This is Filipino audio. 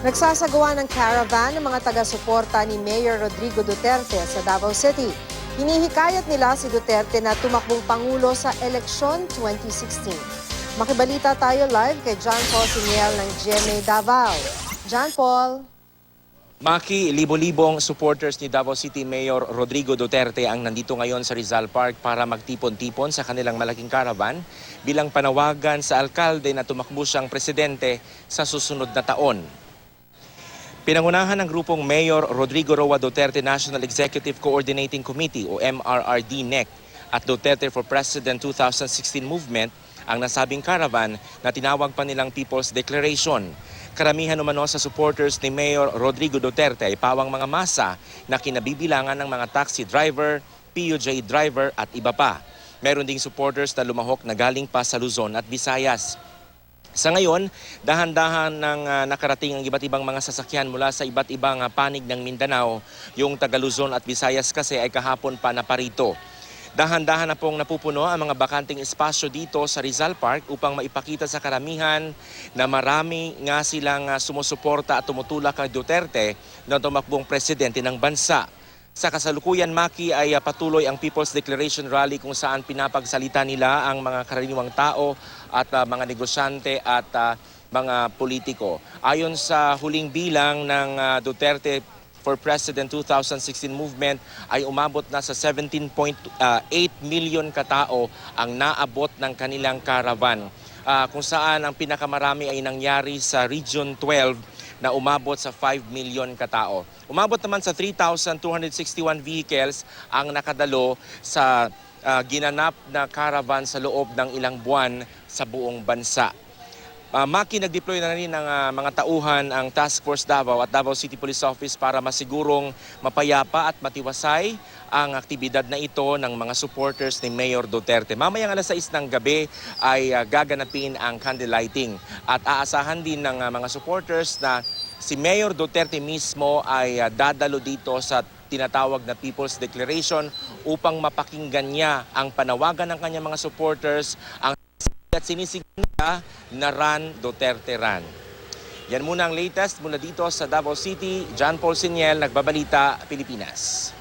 Nagsasagawa ng caravan ng mga taga-suporta ni Mayor Rodrigo Duterte sa Davao City. Hinihikayat nila si Duterte na tumakbong Pangulo sa eleksyon 2016. Makibalita tayo live kay John Paul Siniel ng GMA Davao. John Paul. Maki, libo-libong supporters ni Davao City Mayor Rodrigo Duterte ang nandito ngayon sa Rizal Park para magtipon-tipon sa kanilang malaking caravan bilang panawagan sa alkalde na tumakbo siyang presidente sa susunod na taon. Pinangunahan ng grupong Mayor Rodrigo Roa Duterte National Executive Coordinating Committee o MRRD-NEC at Duterte for President 2016 movement ang nasabing caravan na tinawag pa nilang People's Declaration. Karamihan umano sa supporters ni Mayor Rodrigo Duterte ay pawang mga masa na kinabibilangan ng mga taxi driver, PUJ driver at iba pa. Meron ding supporters na lumahok na galing pa sa Luzon at Visayas. Sa ngayon, dahan-dahan ng ah, nakarating ang iba't ibang mga sasakyan mula sa iba't ibang ah, panig ng Mindanao. Yung taga Luzon at Visayas kasi ay kahapon pa naparito. Dahan-dahan na pong napupuno ang mga bakanting espasyo dito sa Rizal Park upang maipakita sa karamihan na marami nga silang ah, sumusuporta at tumutulak kay Duterte na tumakbong presidente ng bansa. Sa kasalukuyan, Maki, ay ah, patuloy ang People's Declaration Rally kung saan pinapagsalita nila ang mga karaniwang tao at ah, mga negosyante at ah, mga politiko. Ayon sa huling bilang ng ah, Duterte for President 2016 movement ay umabot na sa 17.8 million katao ang naabot ng kanilang caravan. Ah, kung saan ang pinakamarami ay nangyari sa Region 12 na umabot sa 5 million katao. Umabot naman sa 3,261 vehicles ang nakadalo sa ah, ginanap na caravan sa loob ng ilang buwan sa buong bansa. Uh, Maki, nag-deploy na rin ng ah, mga tauhan ang Task Force Davao at Davao City Police Office para masigurong mapayapa at matiwasay ang aktibidad na ito ng mga supporters ni Mayor Duterte. Mamayang alas 6 ng gabi ay ah, gaganapin ang candle lighting at aasahan din ng ah, mga supporters na si Mayor Duterte mismo ay ah, dadalo dito sa tinatawag na People's Declaration upang mapakinggan niya ang panawagan ng kanyang mga supporters, ang at sinisigan nila na Ran Duterte Ran. Yan muna ang latest mula dito sa Davao City. John Paul Siniel, Nagbabalita, Pilipinas.